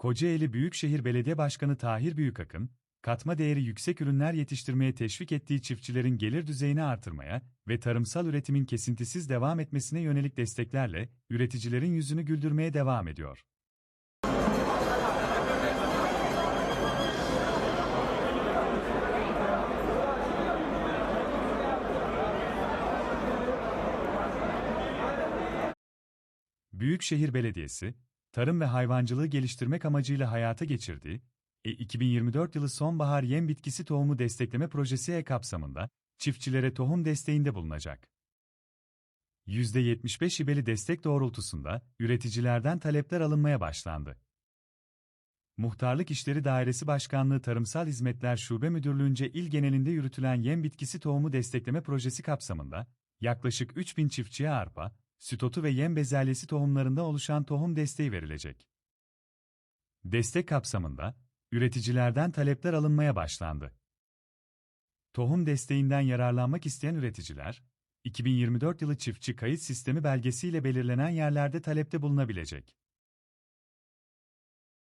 Kocaeli Büyükşehir Belediye Başkanı Tahir Büyükakın, katma değeri yüksek ürünler yetiştirmeye teşvik ettiği çiftçilerin gelir düzeyini artırmaya ve tarımsal üretimin kesintisiz devam etmesine yönelik desteklerle üreticilerin yüzünü güldürmeye devam ediyor. Büyükşehir Belediyesi, tarım ve hayvancılığı geliştirmek amacıyla hayata geçirdiği e 2024 yılı sonbahar yem bitkisi tohumu destekleme projesi E kapsamında çiftçilere tohum desteğinde bulunacak. %75 ibeli destek doğrultusunda üreticilerden talepler alınmaya başlandı. Muhtarlık İşleri Dairesi Başkanlığı Tarımsal Hizmetler Şube Müdürlüğü'nce il genelinde yürütülen yem bitkisi tohumu destekleme projesi kapsamında yaklaşık 3000 çiftçiye arpa, süt otu ve yem bezelyesi tohumlarında oluşan tohum desteği verilecek. Destek kapsamında üreticilerden talepler alınmaya başlandı. Tohum desteğinden yararlanmak isteyen üreticiler, 2024 yılı çiftçi kayıt sistemi belgesiyle belirlenen yerlerde talepte bulunabilecek.